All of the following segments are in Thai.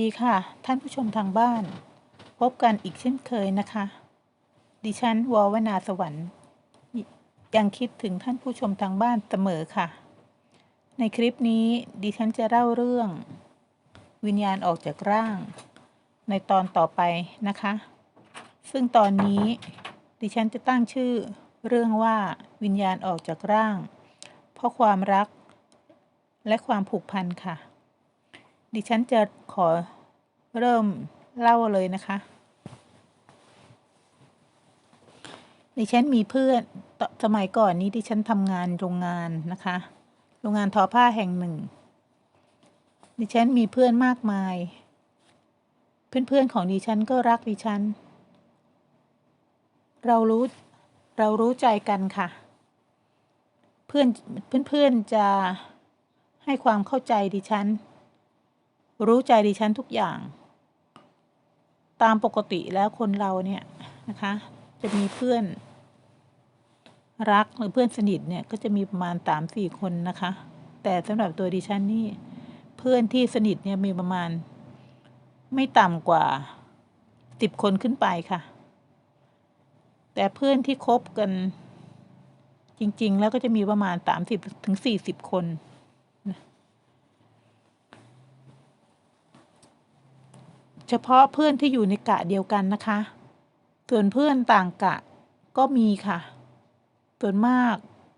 ดีค่ะ ท่านผู้ชมทางบ้าน พบกันอีกเช่นเคยนะคะ ดิฉันวอวนาสวรรค์ ยังคิดถึงท่านผู้ชมทางบ้านเสมอค่ะ ในคลิปนี้ดิฉันจะเล่าเรื่อง วิญญาณออกจากร่าง ในตอนต่อไปนะคะ ซึ่งตอนนี้ดิฉันจะตั้งชื่อเรื่องว่าวิญญาณออกจากร่าง เพราะความรักและความผูกพันค่ะ ดิฉันจะขอเริ่มเล่าเลยนะคะ ดิฉันมีเพื่อนสมัยก่อนนี้ดิฉันทำงานโรงงานนะคะ โรงงานทอผ้าแห่งหนึ่ง ดิฉันมีเพื่อนมากมาย เพื่อนๆของดิฉันก็รักดิฉัน เรารู้เรารู้ใจกันค่ะ เพื่อนเพื่อนๆจะให้ความเข้าใจดิฉัน รู้ใจดิฉันทุกอย่าง ตามปกติแล้วคนเราเนี่ยนะคะ จะมีเพื่อนรักหรือเพื่อนสนิทเนี่ยก็จะมีประมาณสามสี่คนนะคะ แต่สำหรับตัวดิฉันนี่เพื่อนที่สนิทเนี่ยมีประมาณ ไม่ต่ำกว่าสิบคนขึ้นไปค่ะ แต่เพื่อนที่คบกันจริง ๆ แล้วก็จะมีประมาณสามสิบถึงสี่สิบคน เฉพาะเพื่อนที่อยู่ในกะเดียวกันนะคะ ส่วนเพื่อนต่างกะก็มีค่ะ ส่วนมาก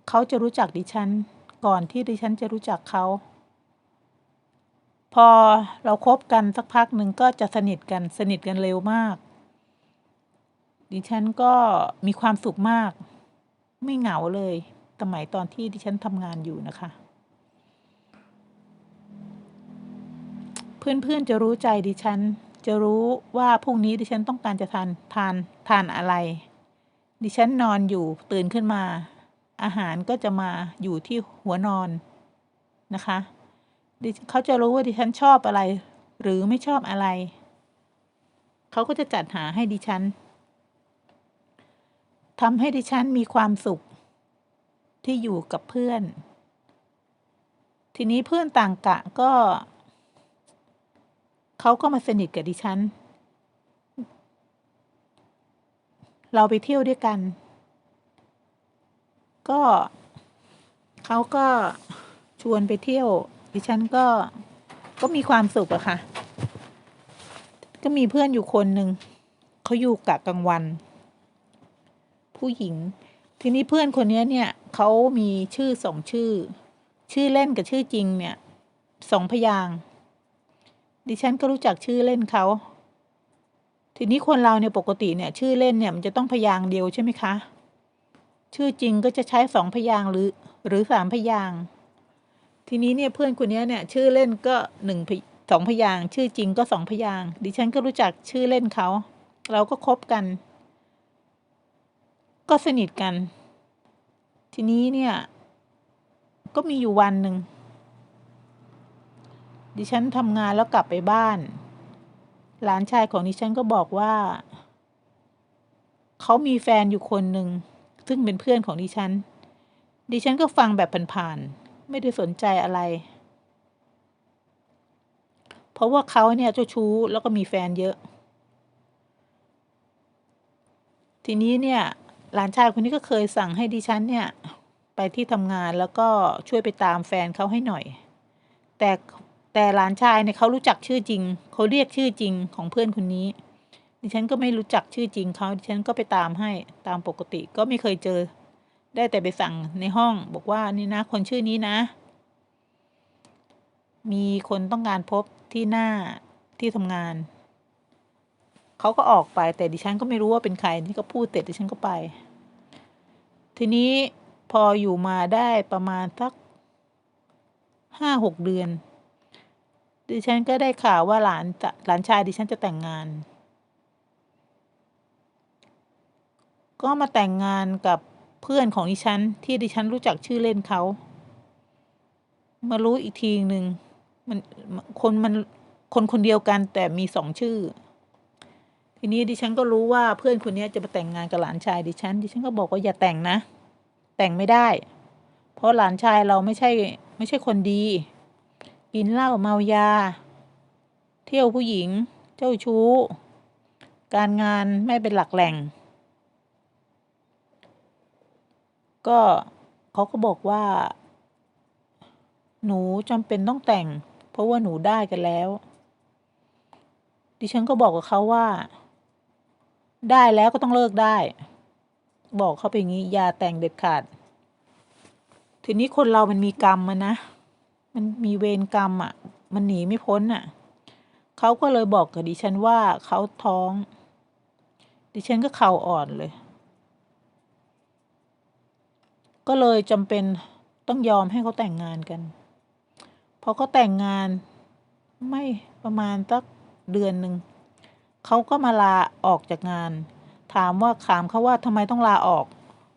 เขาจะรู้จักดิฉัน ก่อนที่ดิฉันจะรู้จักเขา พอเราครบกันสักพักหนึ่งก็จะสนิทกันสนิทกันเร็วมาก ดิฉันก็มีความสุขมาก ไม่เหงาเลยสมัยตอนที่ดิฉันทำงานอยู่นะคะ เพื่อนๆจะรู้ใจดิฉัน จะรู้ว่าพรุ่งนี้ดิฉันต้องการจะทานทานทานอะไร ดิฉันนอนอยู่ตื่นขึ้นมา อาหารก็จะมาอยู่ที่หัวนอนนะคะดิเขาจะรู้ว่าดิฉันชอบอะไร หรือไม่ชอบอะไร เขาก็จะจัดหาให้ดิฉันทำให้ดิฉันมีความสุข ที่อยู่กับเพื่อน ทีนี้เพื่อนต่างกะก็ เขาก็มาสนิทกับดิฉัน เราไปเที่ยวด้วยกัน ก็เขาก็ชวนไปเที่ยว ดิฉันก็ก็มีความสุขอะค่ะ ก็มีเพื่อนอยู่คนหนึ่งเขาอยู่กะกลางวัน ผู้หญิง ทีนี้เพื่อนคนนี้เนี่ยเขามีชื่อสองชื่อ ชื่อเล่นกับชื่อจริงเนี่ยสองพยางค์ ดิฉันก็รู้จักชื่อเล่นเขา ทีนี้คนเราเนี่ยปกติเนี่ย ชื่อเล่นเนี่ยมันจะต้องพยางค์เดียวใช่ไหมคะ ชื่อจริงก็จะใช้สองพยางค์หรือ หรือสามพยางค์ทีนี้เนี่ยเพื่อนคนนี้เนี่ย ชื่อเล่นก็หนึ่งสองพยางค์ชื่อจริงก็สองพยางค์ดิฉันก็รู้จักชื่อเล่นเขา เราก็คบกัน ก็สนิทกัน ทีนี้เนี่ย ก็มีอยู่วันหนึ่ง ดิฉันทำงานแล้วกลับไปบ้าน หลานชายของดิฉันก็บอกว่า เขามีแฟนอยู่คนหนึ่ง ซึ่งเป็นเพื่อนของดิฉัน ดิฉันก็ฟังแบบผ่านๆ ไม่ได้สนใจอะไร เพราะว่าเขาเนี่ยเจ้าชู้แล้วก็มีแฟนเยอะ ทีนี้เนี่ย หลานชายคนนี้ก็เคยสั่งให้ดิฉันเนี่ย ไปที่ทำงานแล้วก็ช่วยไปตามแฟนเขาให้หน่อย แต่ แต่หลานชายเนี่ยเขารู้จักชื่อจริง เขาเรียกชื่อจริงของเพื่อนคนนี้ ดิฉันก็ไม่รู้จักชื่อจริงเขาดิฉันก็ไปตามให้ตามปกติก็ไม่เคยเจอ ได้แต่ไปสั่งในห้อง บอกว่านี่นะคนชื่อนี้นะ มีคนต้องการพบที่หน้าที่ทำงานเขาก็ออกไปแต่ดิฉันก็ไม่รู้ว่าเป็นใครนี่ก็พูดเสร็จดิฉันก็ไป ทีนี้พออยู่มาได้ประมาณสักห้าหกเดือน ดิฉันก็ได้ข่าวว่าหลานจะหลานชายดิฉันจะแต่งงาน ก็มาแต่งงานกับเพื่อนของดิฉัน ที่ดิฉันรู้จักชื่อเล่นเขา มารู้อีกทีหนึ่งมันคนมันคนคนเดียวกันแต่มีสองชื่อ ทีนี้ดิฉันก็รู้ว่าเพื่อนคนนี้จะมาแต่งงานกับหลานชายดิฉัน ดิฉันก็บอกว่าอย่าแต่งนะ แต่งไม่ได้ เพราะหลานชายเราไม่ใช่ไม่ใช่คนดี กินเหล้าเมายา เที่ยวผู้หญิง เจ้าชู้ การงานไม่เป็นหลักแหล่ง ก็เขาก็บอกว่า หนูจำเป็นต้องแต่ง เพราะว่าหนูได้กันแล้ว ดิฉันก็บอกกับเขาว่า ได้แล้วก็ต้องเลิกได้ บอกเขาไปอย่างนี้อย่าแต่งเด็ดขาด ทีนี้คนเรามันมีกรรมมันนะ มันมีเวรกรรมอะ มันหนีไม่พ้นอะ เขาก็เลยบอกกับดิฉันว่าเขาท้อง ดิฉันก็เข่าอ่อนเลย ก็เลยจำเป็นต้องยอมให้เขาแต่งงานกัน พอเขาแต่งงานไม่ประมาณสักเดือนหนึ่ง เขาก็มาลาออกจากงาน ถามว่าถามเขาว่าทำไมต้องลาออก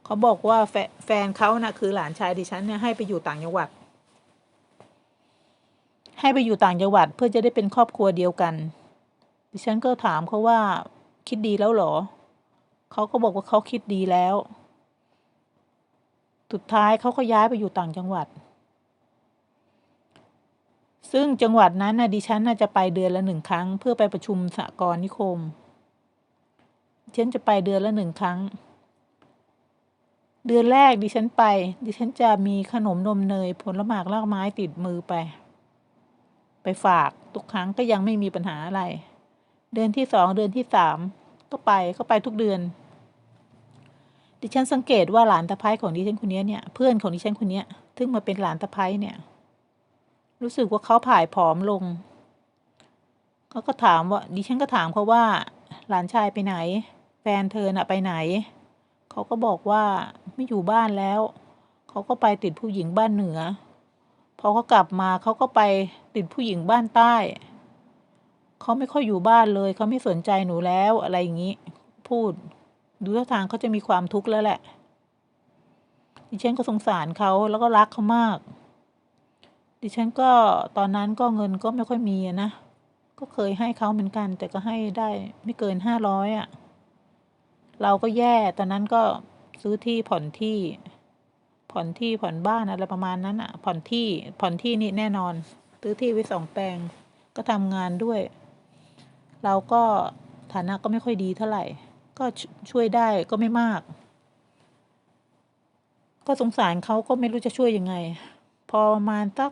เขาบอกว่าแฟแฟนเขานะ่ะคือหลานชายดิฉันเนี่ยให้ไปอยู่ต่างจังหวัด ให้ไปอยู่ต่างจังหวัดเพื่อจะได้เป็นครอบครัวเดียวกัน ดิฉันก็ถามเขาว่าคิดดีแล้วหรอ เขาก็บอกว่าเขาคิดดีแล้ว สุดท้ายเขาก็ย้ายไปอยู่ต่างจังหวัด ซึ่งจังหวัดนั้นนะดิฉันน่าจะไปเดือนละหนึ่งครั้ง เพื่อไปประชุมสหกรณ์นิคมดิฉันจะไปเดือนละหนึ่งครั้ง เดือนแรกดิฉันไป ดิฉันจะมีขนมนมเนยผลหมากลากไม้ติดมือไป ไปฝากทุกครั้งก็ยังไม่มีปัญหาอะไร เดือนที่สองเดือนที่สามก็ไปก็ไปทุกเดือน ดิฉันสังเกตว่าหลานตะไคร้ของดิฉันคนนี้เนี่ยเพื่อนของดิฉันคนนี้ซึ่งมาเป็นหลานตะไคร้เนี่ย รู้สึกว่าเขาผ่ายผอมลงเขาก็ถามว่า ดิฉันก็ถามเขาว่า หลานชายไปไหน แฟนเธอน่ะไปไหน เขาก็บอกว่าไม่อยู่บ้านแล้ว เขาก็ไปติดผู้หญิงบ้านเหนือ พอเขากลับมาเขาก็ไปติดผู้หญิงบ้านใต้ เขาไม่ค่อยอยู่บ้านเลย เขาไม่สนใจหนูแล้วอะไรอย่างนี้ พูด ดูท่าทางเขาจะมีความทุกข์แล้วแหละดิฉันก็สงสารเขาแล้วก็รักเขามาก ดิฉันก็ตอนนั้นก็เงินก็ไม่ค่อยมีนะ ก็เคยให้เขาเหมือนกัน แต่ก็ให้ได้ไม่เกินห้าร้อยอะ เราก็แย่ ตอนนั้นก็ซื้อที่ผ่อนที่ ผ่อนที่ผ่อนบ้านอะไรประมาณนั้นอะผ่อนที่ผ่อนที่นี่แน่นอนซื้อที่ไว้สองแปลงก็ทำงานด้วย เราก็ฐานะก็ไม่ค่อยดีเท่าไหร่ ก็ช่วยได้ก็ไม่มาก ก็สงสารเขาก็ไม่รู้จะช่วยยังไง พอประมาณสัก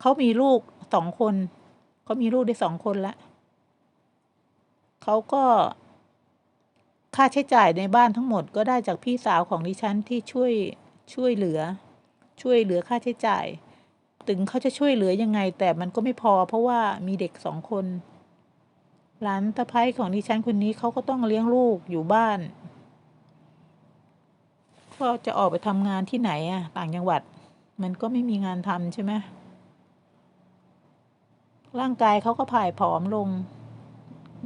เขามีลูกสองคนเขามีลูกได้สองคนแล้วเขาก็ค่าใช้จ่ายในบ้านทั้งหมดก็ได้จากพี่สาวของดิฉันที่ช่วย ช่วยเหลือ ช่วยเหลือค่าใช้จ่าย ถึงเขาจะช่วยเหลือยังไง แต่มันก็ไม่พอ เพราะว่ามีเด็กสองคน หลานตะไคร้ของดิฉันคนนี้เขาก็ต้องเลี้ยงลูกอยู่บ้านก็จะออกไปทำงานที่ไหนอะต่างจังหวัด มันก็ไม่มีงานทำใช่ไหมร่างกายเขาก็ผ่ายผอมลง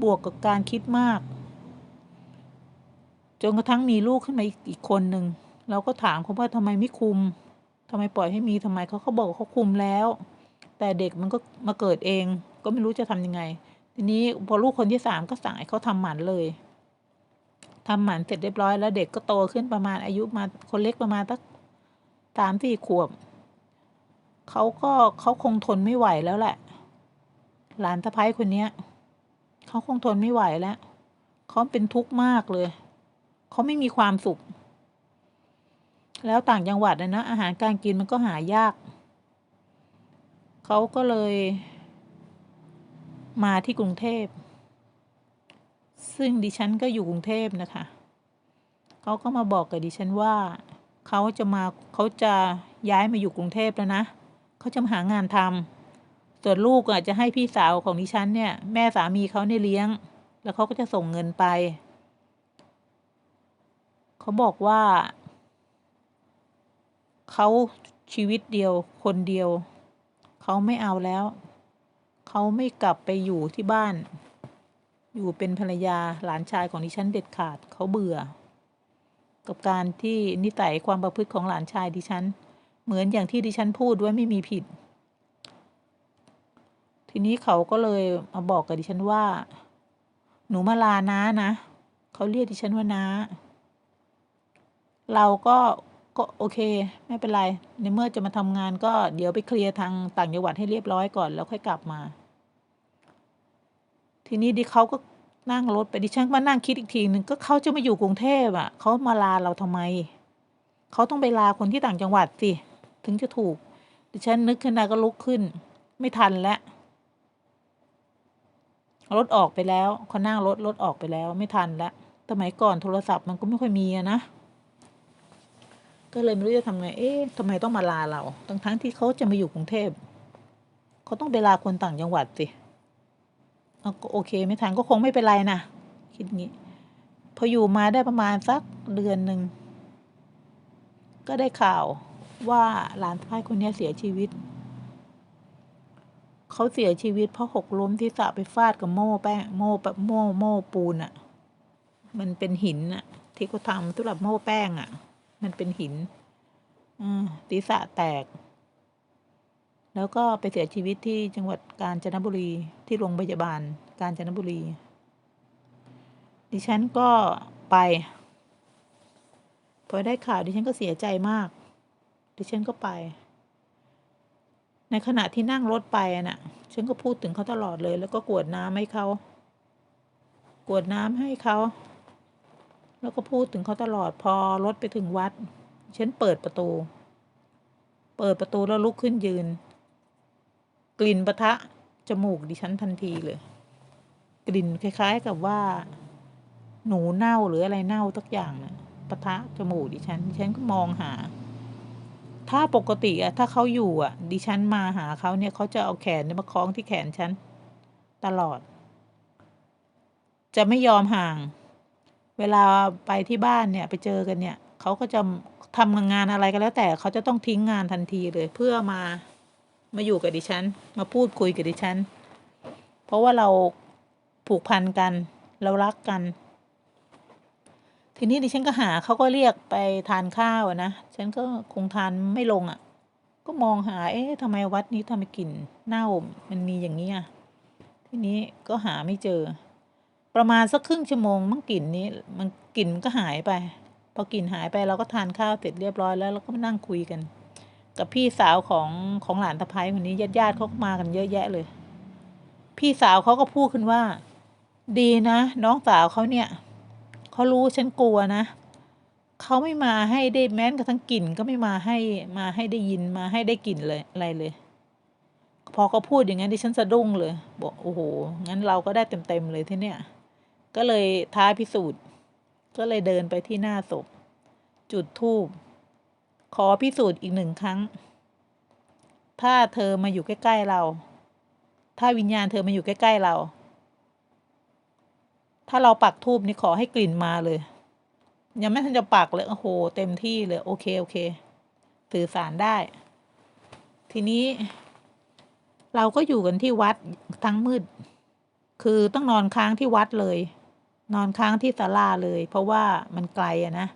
บวกกับการคิดมาก จนกระทั่งมีลูกขึ้นมาอีกคนหนึ่ง เราก็ถามเขาว่าทำไมไม่คุมทำไมปล่อยให้มีทำไมเขาเขาบอกเขาคุมแล้ว แต่เด็กมันก็มาเกิดเอง ก็ไม่รู้จะทำยังไง ทีนี้พอลูกคนที่สามก็สั่งให้เขาทำหมันเลยทำหมันเสร็จเรียบร้อยแล้วเด็กก็โตขึ้นประมาณอายุมาคนเล็กประมาณสักสามสี่ขวบเขาก็เขาคงทนไม่ไหวแล้วแหละ หลานสะพ้ายคนเนี้ยเขาคงทนไม่ไหวแล้วเขาเป็นทุกข์มากเลย เขาไม่มีความสุข แล้วต่างจังหวัดนะนะอาหารการกินมันก็หายาก เขาก็เลย มาที่กรุงเทพ ซึ่งดิฉันก็อยู่กรุงเทพนะคะ เขาก็มาบอกกับดิฉันว่า เขาจะมาเขาจะย้ายมาอยู่กรุงเทพแล้วนะเขาจะมาหางานทำส่วนลูกอะจะให้พี่สาวของดิฉันเนี่ย แม่สามีเขาเนี่ยเลี้ยง แล้วเขาก็จะส่งเงินไป เขาบอกว่า เขาชีวิตเดียวคนเดียว เขาไม่เอาแล้ว เขาไม่กลับไปอยู่ที่บ้าน อยู่เป็นภรรยาหลานชายของดิฉันเด็ดขาดเขาเบื่อ กับการที่นิสัยความประพฤติของหลานชายดิฉัน เหมือนอย่างที่ดิฉันพูดว่าไม่มีผิด ทีนี้เขาก็เลยมาบอกกับดิฉันว่า หนูมาลาน้านะเขาเรียกดิฉันว่าน้าเราก็ ก็โอเค ไม่เป็นไร ในเมื่อจะมาทำงานก็เดี๋ยวไปเคลียร์ทางต่างจังหวัดให้เรียบร้อยก่อนแล้วค่อยกลับมา ทีนี้ดิเขาก็นั่งรถไปดิฉันมานั่งคิดอีกทีหนึ่งก็เขาจะมาอยู่กรุงเทพอะเขามาลาเราทำไมเขาต้องไปลาคนที่ต่างจังหวัดสิถึงจะถูก ดิฉันนึกขึ้นได้ก็ลุกขึ้น ไม่ทันแล้วรถออกไปแล้วเขานั่งรถรถออกไปแล้วไม่ทันแล้วสมัยก่อนโทรศัพท์มันก็ไม่ค่อยมีอะนะ ก็เลยไม่รู้จะทำไง เอ๊ะทำไมต้องมาลาเราทั้งทั้งที่เขาจะมาอยู่กรุงเทพ เขาต้องไปลาคนต่างจังหวัดสิเอาก็โอเค ไม่ทันก็คงไม่เป็นไรนะ คิดงี้ พออยู่มาได้ประมาณสักเดือนหนึ่ง ก็ได้ข่าวว่าหลานชายคนนี้เสียชีวิต เขาเสียชีวิตเพราะหกล้มที่สระไปฟาดกับโม่แป้งโม่แบบโม่โม่ปูนอะ่ะมันเป็นหินอะ่ะที่เขาทำสำหรับโม่แป้งอะ่ะ มันเป็นหินอืมศีรษะแตก แล้วก็ไปเสียชีวิตที่จังหวัดกาญจนบุรีที่โรงพยาบาลกาญจนบุรี ดิฉันก็ไป พอได้ข่าวดิฉันก็เสียใจมาก ดิฉันก็ไป ในขณะที่นั่งรถไปน่ะ ฉันก็พูดถึงเขาตลอดเลย แล้วก็กวดน้ำให้เขา กวดน้ำให้เขา แล้วก็พูดถึงเขาตลอดพอรถไปถึงวัด ฉันเปิดประตู เปิดประตูแล้วลุกขึ้นยืน กลิ่นปะทะจมูกดิฉันทันทีเลย กลิ่นคล้ายๆกับว่า หนูเน่าหรืออะไรเน่าสักอย่างนะปะทะจมูกดิฉันดิฉันก็มองหา ถ้าปกติอะถ้าเขาอยู่อะดิฉันมาหาเขาเนี่ยเขาจะเอาแขนมาคล้องที่แขนฉันตลอด จะไม่ยอมห่าง เวลาไปที่บ้านเนี่ยไปเจอกันเนี่ยเขาก็จะทำงานอะไรก็แล้ว แต่เขาจะต้องทิ้งงานทันทีเลยเพื่อมามาอยู่กับดิฉัน มาพูดคุยกับดิฉัน เพราะว่าเราผูกพันกัน เรารักกัน ทีนี้ดิฉันก็หาเขาก็เรียกไปทานข้าวอะนะฉันก็คงทานไม่ลงอะ่ะ ก็มองหา เอ๊ะทำไมวัดนี้ทำไมกลิ่นเน่ามันมีอย่างนี้อะทีนี้ก็หาไม่เจอ ประมาณสักครึ่งชั่วโมงมั้งกลิ่นนี้ มันกลิ่นก็หายไป พอกลิ่นหายไปเราก็ทานข้าวเสร็จเรียบร้อยแล้วเราก็มานั่งคุยกัน กับพี่สาวของของหลานตะไคร้คนนี้ญาติญาติเขาก็มากันเยอะแยะเลย พี่สาวเขาก็พูดขึ้นว่า ดีนะน้องสาวเขาเนี่ยเขารู้ฉันกลัวนะเขาไม่มาให้ได้แม้กระทั่งกลิ่นก็ไม่มาให้มาให้ได้ยินมาให้ได้กลิ่นเลยอะไรเลย พอเขาพูดอย่างนั้นดิฉันสะดุ้งเลย บอกโอ้โหงั้นเราก็ได้เต็มๆเลยที่เนี่ย ก็เลยท้าพิสูจน์ ก็เลยเดินไปที่หน้าศพ จุดธูป ขอพิสูจน์อีกหนึ่งครั้ง ถ้าเธอมาอยู่ใกล้ ๆ เรา ถ้าวิญญาณเธอมาอยู่ใกล้ๆเรา ถ้าเราปักทูบนี่ขอให้กลิ่นมาเลย ยังไม่ทันจะปักเลย โอ้โห เต็มที่เลย โอเค โอเค สื่อสารได้ ทีนี้เราก็อยู่กันที่วัดทั้งมืด คือต้องนอนค้างที่วัดเลย นอนค้างที่ศาลาเลย เพราะว่ามันไกลอะนะ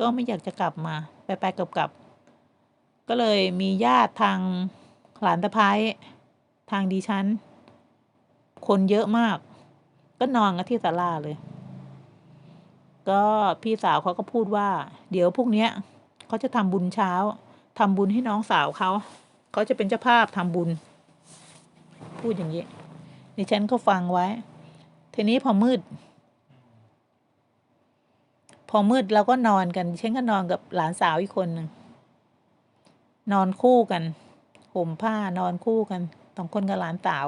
ก็ไม่อยากจะกลับมา ไปไปกลับกลับก็เลยมีญาติทางหลานตะไคร้ทางดิฉันคนเยอะมาก ก็นอนกันที่ศาลาเลย ก็พี่สาวเขาก็พูดว่า เดี๋ยวพวกเนี้ยเขาจะทำบุญเช้าทำบุญให้น้องสาวเขาเขาจะเป็นเจ้าภาพทำบุญ พูดอย่างนี้ดิฉันก็ฟังไว้ ทีนี้พอมืด พอมืดเราก็นอนกันดิฉันก็นอนกับหลานสาวอีกคนหนึ่งนอนคู่กันห่มผ้านอนคู่กันสองคนกับหลานสาว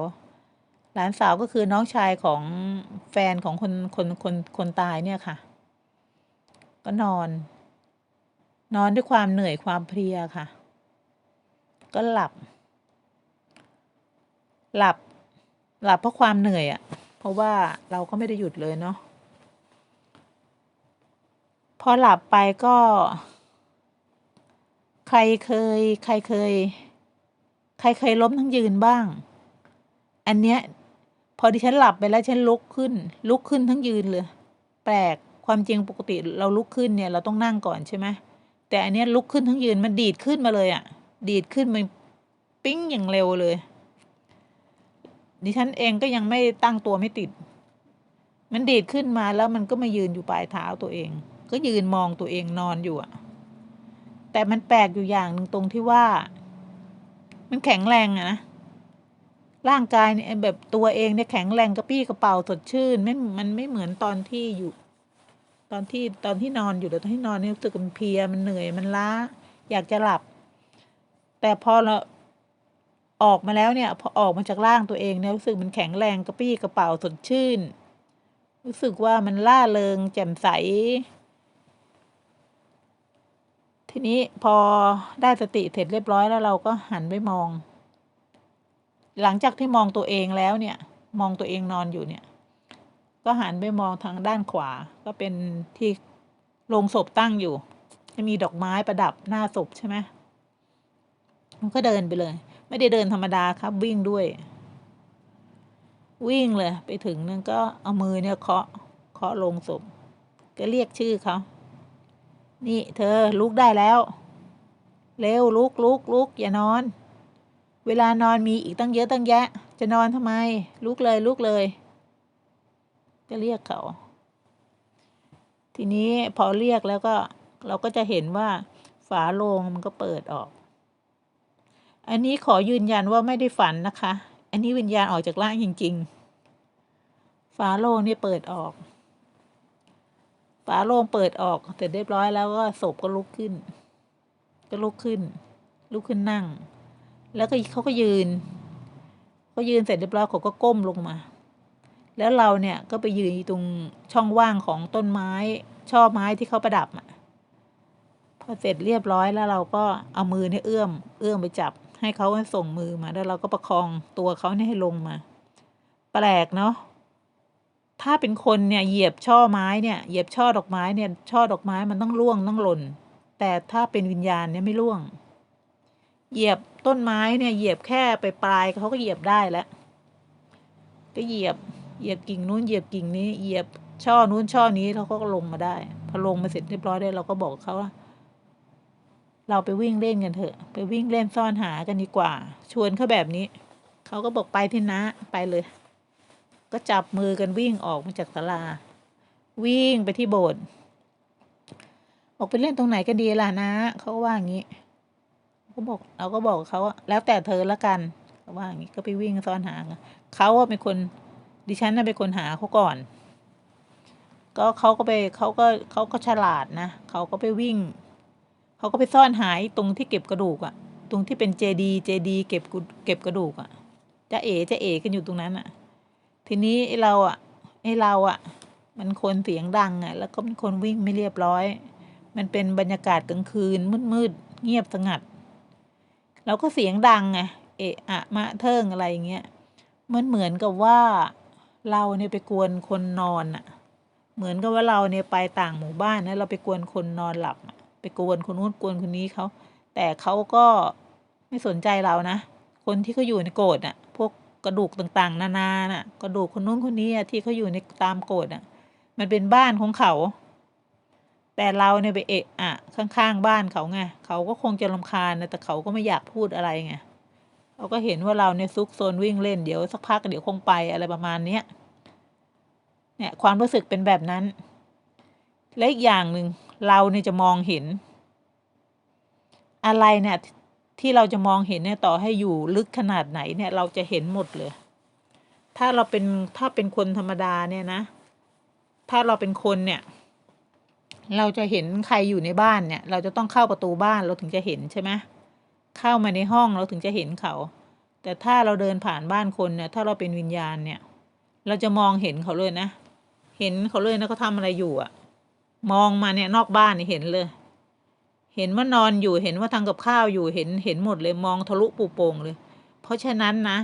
หลานสาวก็คือน้องชายของแฟนของคนคนคนคนตายเนี่ยค่ะ ก็นอน นอนด้วยความเหนื่อยความเพลียค่ะ ก็หลับ หลับ หลับเพราะความเหนื่อยอะ่ะ ราะว่าเราก็ไม่ได้หยุดเลยเนาะพอหลับไปก็ ใครเคย ใครเคย ใครเคยล้มทั้งยืนบ้าง อันเนี้ย พอดิฉันหลับไปแล้วฉันลุกขึ้น ลุกขึ้นทั้งยืนเลย แปลกความจริงปกติเราลุกขึ้นเนี่ย เราต้องนั่งก่อนใช่ไหมแต่อันเนี้ยลุกขึ้นทั้งยืนมันดีดขึ้นมาเลยอะ่ะ ดีดขึ้นมาปิ้งอย่างเร็วเลย ดิฉันเองก็ยังไม่ตั้งตัวไม่ติด มันดีดขึ้นมาแล้วมันก็มายืนอยู่ปลายเท้าตัวเอง ก็ยืนมองตัวเองนอนอยู่อะแต่มันแปลกอยู่อย่างหนึ่งตรงที่ว่า มันแข็งแรงอะนะร่างกายเนี่ยแบบตัวเองเนี่ยแข็งแรงกระปี้กระเป๋าสดชื่นไม่มันไม่เหมือนตอนที่อยู่ ตอนที่ตอนที่นอนอยู่แต่ตอนที่นอนนี่รู้สึกมันเพลียมันเหนื่อยมันล้า อยากจะหลับ แต่พอเรา ออกมาแล้วเนี่ยพอออกมาจากร่างตัวเองเนี่ยรู้สึกมันแข็งแรงกระปี้กระเป๋าสดชื่น รู้สึกว่ามันล่าเริง แจ่มใส ทีนี้พอได้สติเสร็จเรียบร้อยแล้วเราก็หันไปมอง หลังจากที่มองตัวเองแล้วเนี่ย มองตัวเองนอนอยู่เนี่ย ก็หันไปมองทางด้านขวา ก็เป็นที่โลงศพตั้งอยู่ จะมีดอกไม้ประดับหน้าศพใช่ไหมมันก็เดินไปเลย ไม่ได้เดินธรรมดาครับวิ่งด้วย วิ่งเลยไปถึงนึงก็เอามือเนี่ยเคาะเคาะลงศพก็เรียกชื่อเขา นี่เธอลุกได้แล้ว เร็วลุกลุกลุกอย่านอน เวลานอนมีอีกตั้งเยอะตั้งแยะ จะนอนทำไม ลุกเลยลุกเลยจะเรียกเขา ทีนี้พอเรียกแล้วก็เราก็จะเห็นว่าฝาโลงมันก็เปิดออก อันนี้ขอยืนยันว่าไม่ได้ฝันนะคะ อันนี้วิญญาณออกจากร่างจริง ๆ ฝาโล่งนี่เปิดออก ฝาโล่งเปิดออกเสร็จเรียบร้อยแล้วก็ศพก็ลุกขึ้น ก็ลุกขึ้น ลุกขึ้นนั่ง แล้วก็เขาก็ยืนเขายืนเสร็จเรียบร้อยเขาก็ก้มลงมา แล้วเราเนี่ยก็ไปยืนตรงช่องว่างของต้นไม้ ช่อไม้ที่เขาประดับอะพอเสร็จเรียบร้อยแล้วเราก็เอามือเนี่ยเอื้อม เอื้อมไปจับ ให้เขาส่งมือมาแล้วเราก็ประคองตัวเขาให้ลงมา แปลกเนาะถ้าเป็นคนเนี่ยเหยียบช่อไม้เนี่ยเหยียบช่อดอกไม้เนี่ยช่อดอกไม้มันต้องร่วงต้องหล่น แต่ถ้าเป็นวิญญาณเนี่ยไม่ร่วง เหยียบต้นไม้เนี่ยเหยียบแค่ไปปลายเขาก็เหยียบได้แล้วก็เหยียบเหยียบกิ่งนู้นเหยียบกิ่งนี้เหยียบช่อนู้นช่อนี้แล้วเขาก็ลงมาได้ พอลงมาเสร็จเรียบร้อยได้เราก็บอกเขาว่า เราไปวิ่งเล่นกันเถอะ ไปวิ่งเล่นซ่อนหากันดีกว่า ชวนเขาแบบนี้ เขาก็บอกไปที่นะไปเลย ก็จับมือกันวิ่งออกมาจากศาลา วิ่งไปที่โบสถ์ออกไปเล่นตรงไหนก็ดีล่ะนะ เขาก็ว่าอย่างนี้เขาบอกเราก็บอกเขาว่าแล้วแต่เธอละกันเขาว่าอย่างนี้ก็ไปวิ่งซ่อนหาเขาว่าเป็นคนดิฉันน่ะเป็นคนหาเขาก่อน ก็เขาก็ไปเขาก็เขาก็ฉลาดนะเขาก็ไปวิ่ง เขาก็ไปซ่อนหายตรงที่เก็บกระดูกอะตรงที่เป็นเจดีเจดีเก็บเก็บกระดูกอะจะเอ๋จะเอ๋กันอยู่ตรงนั้นอะทีนี้ไอ้เราอะไอ้เราอะมันคนเสียงดังอะแล้วก็เป็นคนวิ่งไม่เรียบร้อย มันเป็นบรรยากาศกลางคืนมืดๆเงียบสงัดเราก็เสียงดังไงเอะอะมะเทิงอะไรอย่างเงี้ยมันเหมือนกับว่าเราเนี่ยไปกวนคนนอนอะเหมือนกับว่าเราเนี่ยไปต่างหมู่บ้านนะเราไปกวนคนนอนหลับอะ กวนคนนู้นกวนคนนี้เขา แต่เขาก็ไม่สนใจเรานะ คนที่เขาอยู่ในโกรธอะพวกกระดูกต่างๆ นานาน่ะ กระดูกคนนู้นคนนี้อะที่เขาอยู่ในตามโกรธอะมันเป็นบ้านของเขา แต่เราเนี่ยไปเอะอะข้างๆบ้านเขาไงเขาก็คงจะรำคาญนะแต่เขาก็ไม่อยากพูดอะไรไงเราก็เห็นว่าเราเนี่ยซุกโซนวิ่งเล่นเดี๋ยวสักพักเดี๋ยวคงไปอะไรประมาณเนี้ยเนี่ยความรู้สึกเป็นแบบนั้น และอีกอย่างหนึ่ง เราเนี่ยจะมองเห็น อะไรเนี่ยที่เราจะมองเห็นเนี่ยต่อให้อยู่ลึกขนาดไหนเนี่ยเราจะเห็นหมดเลย ถ้าเราเป็นถ้าเป็นคนธรรมดาเนี่ยนะ ถ้าเราเป็นคนเนี่ย เราจะเห็นใครอยู่ในบ้านเนี่ย เราจะต้องเข้าประตูบ้านเราถึงจะเห็นใช่ไหมเข้ามาในห้องเราถึงจะเห็นเขา แต่ถ้าเราเดินผ่านบ้านคนเนี่ย ถ้าเราเป็นวิญญาณเนี่ย เราจะมองเห็นเขาเลยนะ เห็นเขาเลยนะเขาทำอะไรอยู่อะ มองมาเนี่ยนอกบ้านเนี่เห็นเลย เห็นว่านอนอยู่เห็นว่าทำกับข้าวอยู่เห็นเห็นหมดเลยมองทะลุปูโป่งเลย เพราะฉะนั้นนะ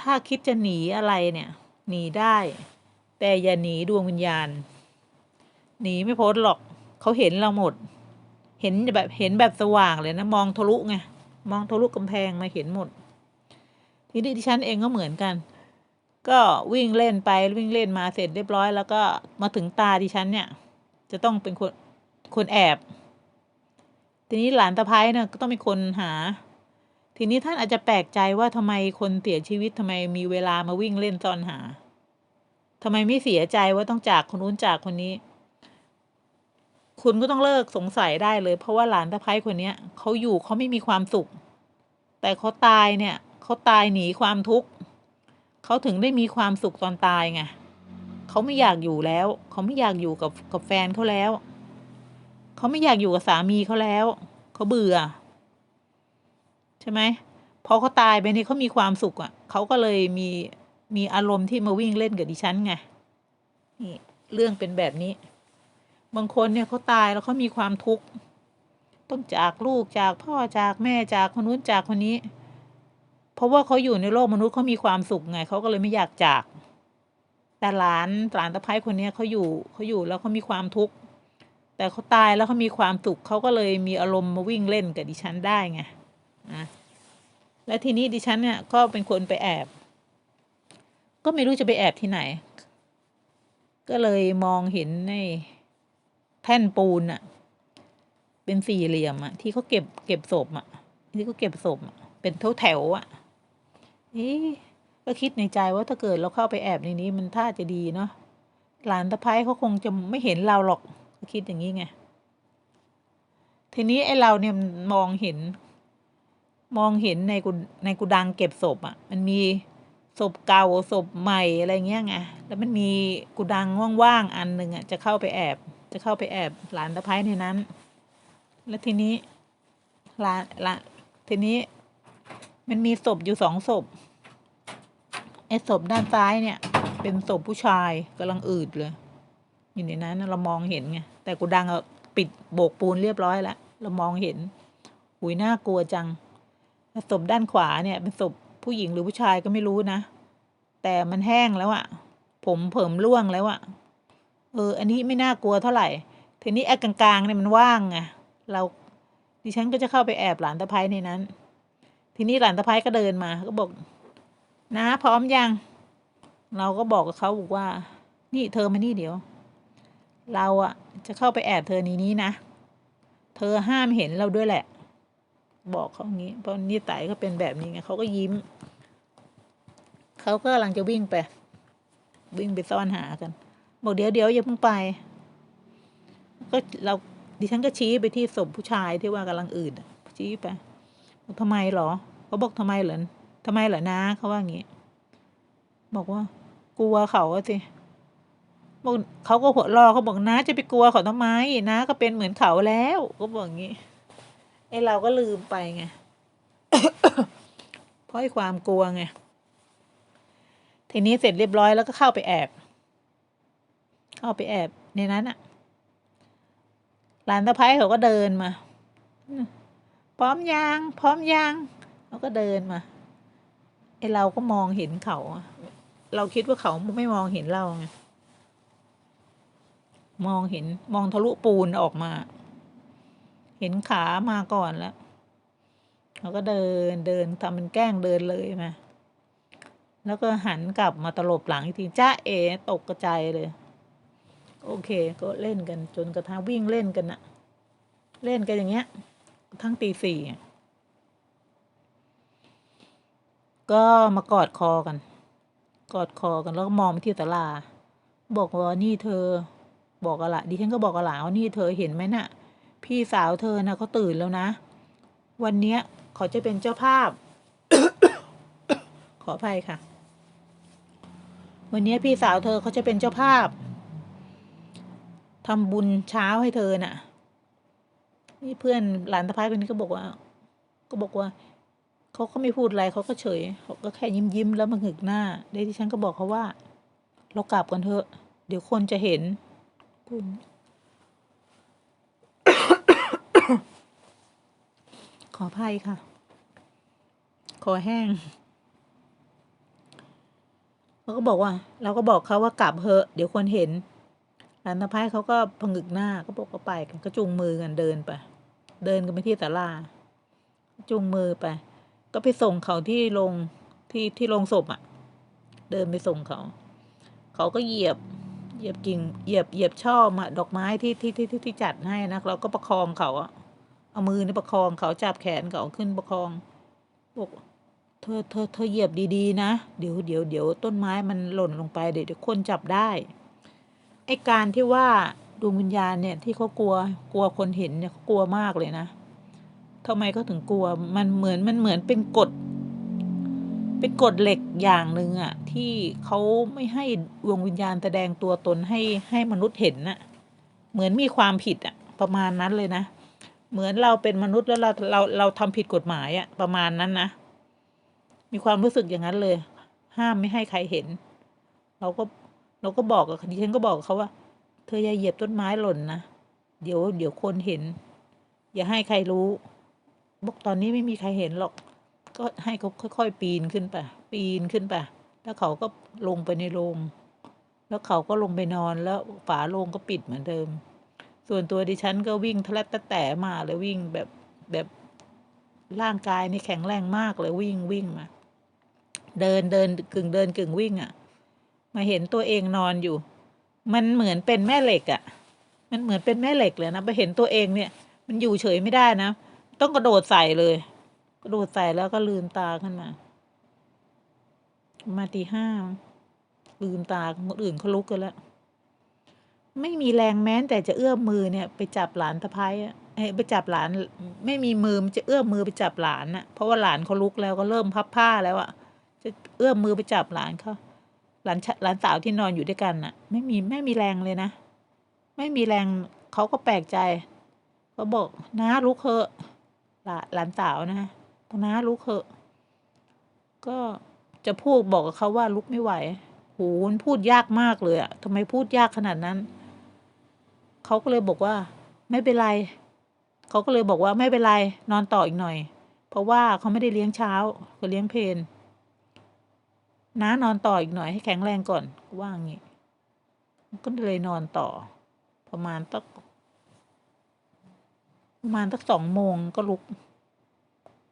ถ้าคิดจะหนีอะไรเนี่ย หนีได้ แต่อย่าหนีดวงวิญญาณ หนีไม่พ้นหรอกเขาเห็นเราหมด เห็นแบบเห็นแบบสว่างเลยนะ มองทะลุไงมองทะลุกำแพงมาเห็นหมด ทีนี้ดิฉันเองก็เหมือนกัน ก็วิ่งเล่นไปวิ่งเล่นมาเสร็จเรียบร้อย แล้วก็มาถึงตาดิฉันเนี่ย จะต้องเป็นคนคนแอบ ทีนี้หลานตะไคร้เนี่ยก็ต้องเป็นคนหา ทีนี้ท่านอาจจะแปลกใจว่าทำไมคนเสียชีวิตทำไมมีเวลามาวิ่งเล่นซ่อนหาทำไมไม่เสียใจว่าต้องจากคนนู้นจากคนนี้ คุณก็ต้องเลิกสงสัยได้เลย เพราะว่าหลานตะไคร้คนเนี้ยเขาอยู่เขาไม่มีความสุข แต่เขาตายเนี่ยเขาตายหนีความทุกข์เขาถึงได้มีความสุขตอนตายไง เขาไม่อยากอยู่แล้ว เขาไม่อยากอยู่กับกับแฟนเขาแล้ว เขาไม่อยากอยู่กับสามีเขาแล้ว เขาเบื่อ ใช่ไหมพอเขาตายไปนี่เขามีความสุขอะเขาก็เลยมีมีอารมณ์ที่มาวิ่งเล่นกับดิฉันไงนี่เรื่องเป็นแบบนี้ บางคนเนี่ยเขาตายแล้วเขามีความทุกข์ต้องจากลูกจากพ่อจากแม่จากคนนู้นจากคนนี้ เพราะว่าเขาอยู่ในโลกมนุษย์เขามีความสุขไงเขาก็เลยไม่อยากจาก แต่หลานหลานตะไคร้คนเนี้ยเขาอยู่เขาอยู่แล้วเขามีความทุกข์แต่เขาตายแล้วเขามีความสุขเขาก็เลยมีอารมณ์มาวิ่งเล่นกับดิฉันได้ไงนะและทีนี้ดิฉันเนี่ยก็เป็นคนไปแอบ ก็ไม่รู้จะไปแอบที่ไหน ก็เลยมองเห็นในแท่นปูนอะเป็นสี่เหลี่ยมอะที่เขาเก็บเก็บศพอะที่เขาเก็บศพอะเป็นแถวแถวอะเอ๊ะ ก็คิดในใจว่าถ้าเกิดเราเข้าไปแอบในนี้มันท่าจะดีเนาะหลานตะไคร้เขาคงจะไม่เห็นเราหรอกก็คิดอย่างนี้ไงทีนี้ไอ้เราเนี่ยมองเห็น มองเห็นในกุในกุดังเก็บศพอะ่ะ มันมีศพเก่าศพใหม่อะไรเงี้ยไงแล้วมันมีกุดังว่างๆอันหนึ่งอะ่ะ จะเข้าไปแอบ จะเข้าไปแอบหลานตะไคร้ในนั้น แล้วทีนี้หลานหลานทีนี้ มันมีศพอยู่สองศพ ไอ้ศพด้านซ้ายเนี่ย เป็นศพผู้ชายกำลังอืดเลย อยู่ในนั้นะเรามองเห็นไงแต่กูดังอะปิดโบกปูนเรียบร้อยแล้วเรามองเห็นหุยน่ากลัวจังแล้วศพด้านขวาเนี่ย เป็นศพผู้หญิงหรือผู้ชายก็ไม่รู้นะ แต่มันแห้งแล้วอะผมเผิมร่วงแล้วอะเออ อันนี้ไม่น่ากลัวเท่าไหร่ทีนี้ไอ้กลางๆเนี่ยมันว่างไงเราดิฉันก็จะเข้าไปแอบหลานตะไคร้ในนั้น ทีนี้หลานตะไคร้ก็เดินมา ก็บอก นะพร้อมยัง เราก็บอกกับเขาบอกว่า นี่เธอมานี่เดี๋ยว เราอะจะเข้าไปแอบเธอในนี้นะ เธอห้ามเห็นเราด้วยแหละ บอกเขาอย่างนี้เพราะนิสัยเขาเป็นแบบนี้ไงเขาก็ยิ้มเขาก็กำลังจะวิ่งไป วิ่งไปซ่อนหากันบอกเดี๋ยวเดี๋ยวอย่าเพิ่งไป ก็เราดิฉันก็ชี้ไปที่ศพผู้ชายที่ว่ากำลังอืดชี้ไปบอกทำไมเหรอเขาบอกทำไมเหรอ ทำไมเหรอนะเขาว่าอย่างนี้ บอกว่า กลัวเขาสิบอกเขาก็หัวเรอเขาบอกน้าจะไปกลัวเขาทำไมน้าก็เป็นเหมือนเขาแล้วก็บอกอย่างนี้ไอเราก็ลืมไปไงเพราะไอความกลัวไงทีนี้เสร็จเรียบร้อยแล้วก็เข้าไปแอบ เข้าไปแอบในนั้นอะหลานตะไคร้เขาก็เดินมา พร้อมยาง พร้อมยางเขาก็เดินมา ไอเราก็มองเห็นเขา เราคิดว่าเขาไม่มองเห็นเราไงมองเห็นมองทะลุปูนออกมา เห็นขามาก่อนแล้วเขาก็เดินเดินทำเป็นแกล้งเดินเลยมาแล้วก็หันกลับมาตลบหลังอีกทีจ้าเอตกกระจายเลย โอเค ก็เล่นกันจนกระทั่งวิ่งเล่นกันอะเล่นกันอย่างเงี้ย ทั้งตีสี่อะ ก็มากอดคอกัน กอดคอกันแล้วก็มองไปที่ตลา บอกว่านี่เธอ บอกอะละดิฉันก็บอกอะลาว่านี่เธอเห็นไหมน่ะ พี่สาวเธอนะเขาตื่นแล้วนะ วันเนี้ยเขาจะเป็นเจ้าภาพ ขออภัยค่ะ วันเนี้ยพี่สาวเธอเขาจะเป็นเจ้าภาพทำบุญเช้าให้เธอน่ะ นี่เพื่อนหลานตะไคร้คนนี้ก็บอกว่า ก็บอกว่า เขาก็ไม่พูดอะไรเขาก็เฉยเขาก็แค่ยิ้มยิ้มแล้วมาหึกหน้าเดี๋ยวดิฉันก็บอกเขาว่า เรากลับกันเถอะ เดี๋ยวคนจะเห็นพูดขออภัยค่ะคอแห้งเขาก็บอกว่า เราก็บอกเขาว่ากลับเถอะเดี๋ยวคนเห็นหลานตะไคร้เขาก็พงึกหน้าก็บอกก็ไปกันก็จูงมือกันเดินไป เดินกันไปที่ศาลาจูงมือไป ก็ไปส่งเขาที่โรงที่ที่โรงศพอะ เดินไปส่งเขา เขาก็เหยียบ เหยียบกิ่ง เหยียบ เหยียบช่อมาดอกไม้ที่ที่ที่ที่ที่จัดให้นะเราก็ประคองเขาอะเอามือนี่ประคองเขาจับแขนเขาขึ้นประคองบอกเธอเธอเธอเหยียบดีๆ นะ เดี๋ยวเดี๋ยวเดี๋ยวต้นไม้มันหล่นลงไปเดี๋ยวเดี๋ยวคนจับได้ไอการที่ว่าดวงวิญญาณเนี่ยที่เขากลัวกลัวคนเห็นเนี่ยเขากลัวมากเลยนะ ทำไมเขาถึงกลัว มันเหมือนมันเหมือนเป็นกฎ เป็นกฎเหล็กอย่างหนึ่งอะที่เขาไม่ให้ดวงวิญญาณแสดงตัวตนให้ให้มนุษย์เห็นน่ะ เหมือนมีความผิดอะประมาณนั้นเลยนะ เหมือนเราเป็นมนุษย์แล้วเราเราเราทำผิดกฎหมายอะประมาณนั้นนะ มีความรู้สึกอย่างนั้นเลย ห้ามไม่ให้ใครเห็น เราก็เราก็บอกกับดิฉันก็บอกเขาว่า เธออย่าเหยียบต้นไม้หล่นนะ เดี๋ยวเดี๋ยวคนเห็น อย่าให้ใครรู้ บอกตอนนี้ไม่มีใครเห็นหรอก ก็ให้เขาค่อย ๆ ปีนขึ้นไป ปีนขึ้นไป แล้วเขาก็ลงไปในโรง แล้วเขาก็ลงไปนอนแล้วฝาโรงก็ปิดเหมือนเดิม ส่วนตัวดิฉันก็วิ่งทะเลตะแต่มาเลยวิ่งแบบแบบร่างกายนี่แข็งแรงมากเลยวิ่งวิ่งมา เดินเดินกึ่งเดินกึ่งวิ่งอะ่ะ มาเห็นตัวเองนอนอยู่ มันเหมือนเป็นแม่เหล็กอะ่ะ มันเหมือนเป็นแม่เหล็กเลยนะไปเห็นตัวเองเนี่ย มันอยู่เฉยไม่ได้นะ ต้องกระโดดใส่เลย กระโดดใส่แล้วก็ลืมตาขึ้นมา มาตีห้าลืมตาคนอื่นเขาลุกกันแล้ว ไม่มีแรงแม้แต่จะเอื้อมมือเนี่ย ไปจับหลานตะไคร้อะเอ้ยไปจับหลาน ไม่มีมือมันจะเอื้อมมือไปจับหลานน่ะ เพราะว่าหลานเขาลุกแล้วก็เริ่มพับผ้าแล้วอะจะเอื้อมมือไปจับหลานเขาหลานหลานสาวที่นอนอยู่ด้วยกันน่ะ ไม่มีไม่มีแรงเลยนะ ไม่มีแรงเขาก็แปลกใจเขาบอกน้าลุกเถอะ หลานหลานสาวนะบอกน้าลุกเถอะ ก็จะพูดบอกกับเขาว่าลุกไม่ไหวโหมันพูดยากมากเลยอะทำไมพูดยากขนาดนั้น เขาก็เลยบอกว่า ไม่เป็นไร เขาก็เลยบอกว่าไม่เป็นไร นอนต่ออีกหน่อย เพราะว่าเขาไม่ได้เลี้ยงเช้าเขาเลี้ยงเพนน้านอนต่ออีกหน่อยให้แข็งแรงก่อน ว่างี้ก็เลยนอนต่อ ประมาณตัก ประมาณตักสองโมงก็ลุก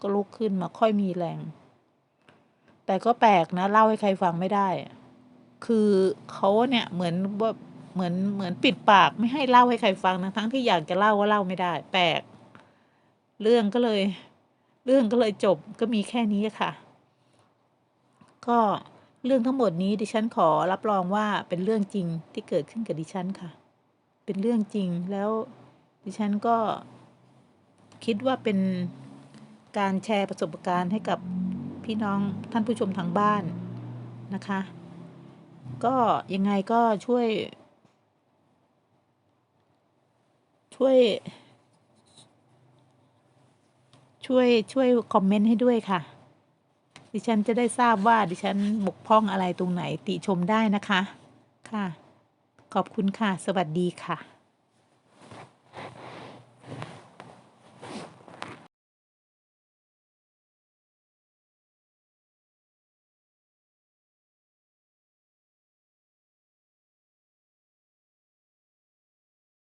ก็ลุกขึ้นมาค่อยมีแรง แต่ก็แปลกนะ เล่าให้ใครฟังไม่ได้ คือเขาเนี่ยเหมือนว่าเหมือนเหมือนปิดปากไม่ให้เล่าให้ใครฟังนะทั้งที่อยากจะเล่าว่าเล่าไม่ได้ แปลก เรื่องก็เลย เรื่องก็เลยจบก็มีแค่นี้ค่ะ ก็เรื่องทั้งหมดนี้ดิฉันขอรับรองว่าเป็นเรื่องจริงที่เกิดขึ้นกับดิฉันค่ะ เป็นเรื่องจริงแล้วดิฉันก็ คิดว่าเป็นการแชร์ประสบการณ์ให้กับพี่น้องท่านผู้ชมทางบ้านนะคะ ก็ยังไงก็ช่วย ช่วย ช่วยช่วยคอมเมนต์ให้ด้วยค่ะ ดิฉันจะได้ทราบว่าดิฉันบกพร่องอะไรตรงไหนติชมได้นะคะ ค่ะ ขอบคุณค่ะ สวัสดีค่ะ